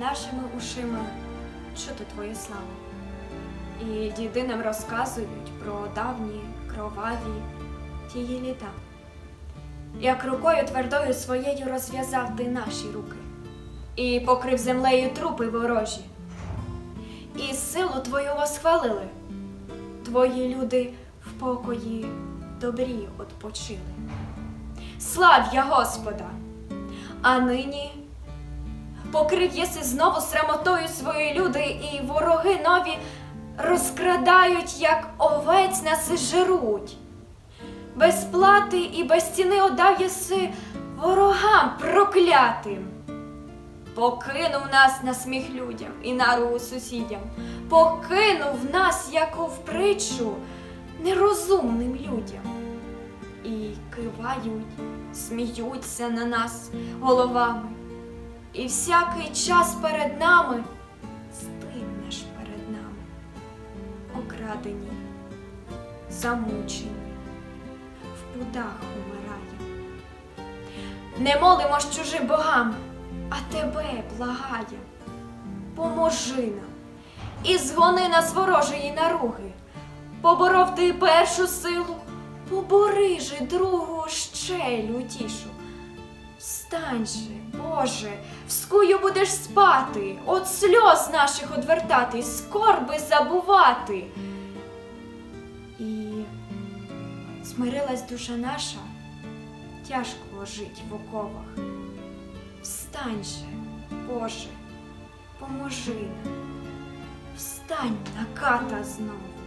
нашими ушима чути твою славу. І діди нам розказують про давні кроваві тії літа. Як рукою твердою своєю розв'язав ти наші руки і покрив землею трупи ворожі. І силу твою восхвалили. Твої люди в покої добрі odpoczyли. Слав я Господа! А нині покрив єси знову срамотою свої люди, і вороги нові розкрадають, як овець нас жируть. Без плати і без ціни одав єси ворогам проклятим. Покинув нас на сміх людям і наругу сусідям, покинув нас, як в притчу, нерозумним людям. І кивають, сміються на нас головами, і всякий час перед нами стигнеш перед нами, окрадені, замучені, в пудах умирає. Не молимось чужим богам, а тебе благає. Поможи нам і згони нас ворожої наруги. Поборов ти першу силу, побори же другу ще лютішу. Встань же, Боже, вскую будеш спати, от сльоз наших одвертати, скорби забувати. І смирилась душа наша, тяжко жить в оковах. Встань же, Боже, поможи нам. Встань на ката знову.